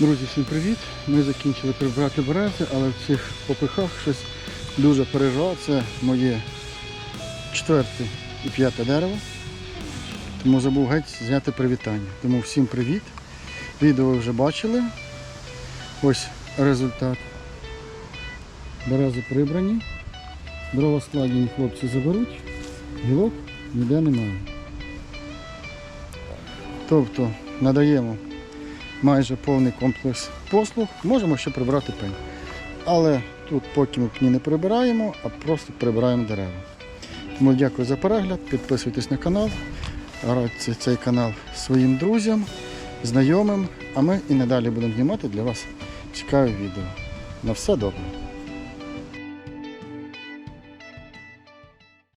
Друзі, всім привіт! Ми закінчили прибирати берези, але в цих попихах щось дуже переживав. Це моє четверте і п'яте дерево. Тому забув геть зняти привітання. Тому всім привіт. Відео ви вже бачили. Ось результат. Берези прибрані. Дрова складені хлопці заберуть. Гілок ніде немає. Тобто надаємо майже повний комплекс послуг, можемо ще прибрати пень. Але тут поки ми пні не прибираємо, а просто прибираємо дерева. Тому дякую за перегляд, підписуйтесь на канал, радьте цей канал своїм друзям, знайомим, а ми і надалі будемо знімати для вас цікаві відео. На все добре.